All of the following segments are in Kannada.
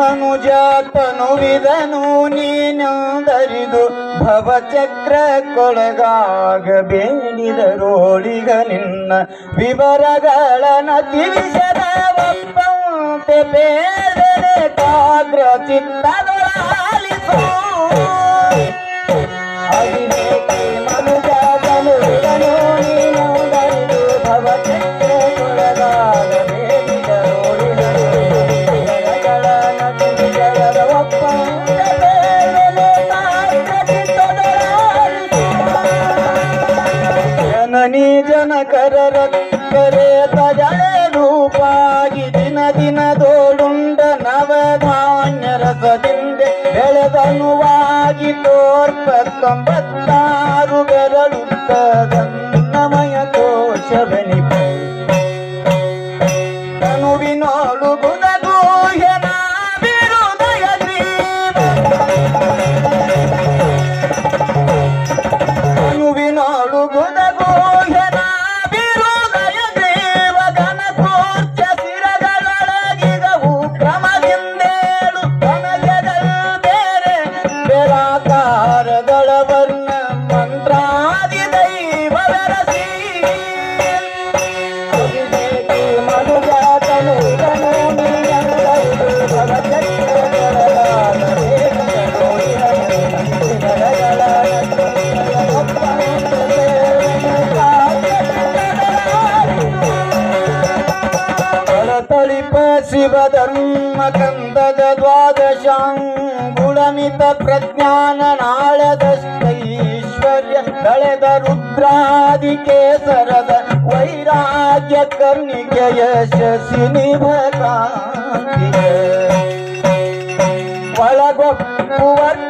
ಮನುಜ ವಿಧನು ನೀನಂದರಿದು ಭವಚಕ್ರ ಕೊಳಗಾಗ ಬೇಡಿದರೋಳಿಗ ನಿನ್ನ ವಿವರಗಳ ತಿಳಿಸದ ಒಪ್ಪಂತೆ ಬೇರೆ ಕಾಗ್ರ ಚಿತ್ತದೊಳಾಲಿಸು ಜನಕರ ರಕ್ಕರೆ ತಜಳ ರೂಪಾಗಿ ದಿನ ದೋಡುಂಡ ನವಧಾನ್ಯ ರಸದಿಂದ ಬೆಳೆದನುವಾಗಿ ತೋರ್ಪ ತೊಂಬತ್ತಾರು ಬೆರಳುತ್ತದನ್ನಮಯ ಕೋಶವೆನಿಪ. शिवधर्मकन्दद द्वादशाङ्गुणमित प्रज्ञाननाळदश्चैश्वर्य कळेदरु रुद्रादिके सरद वैराग्य कर्णिके यशस्विनी भक्ती वळगोपुवर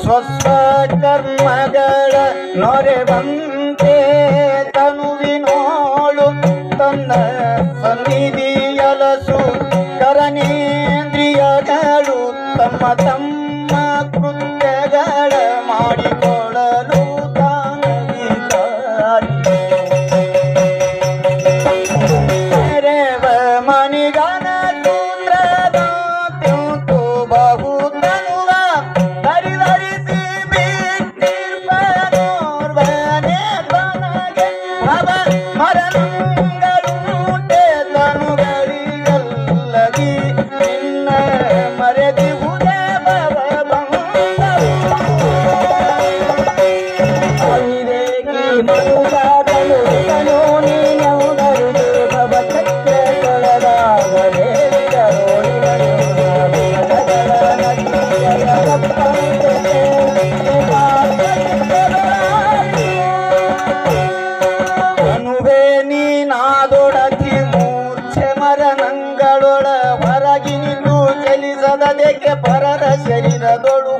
ಸ್ವಸ್ವ ಕರ್ಮಗಳ ನೊರೆವಂತೆ ತನುವಿನೋಳು சொன்ன ಚಲಿಸದದಕ್ಕೆ ಪರರ ಶರೀರದೊಳು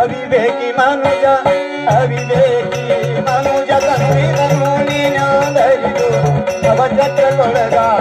ಅವಿವೇಕಿ ಮನುಜ ಅವಿವೇಕಿ ಮನುಜ ತನ್ವಿದನು ನೀನಾದರಿದು ಅವಚತ್ರಗೊಳಗಾಗ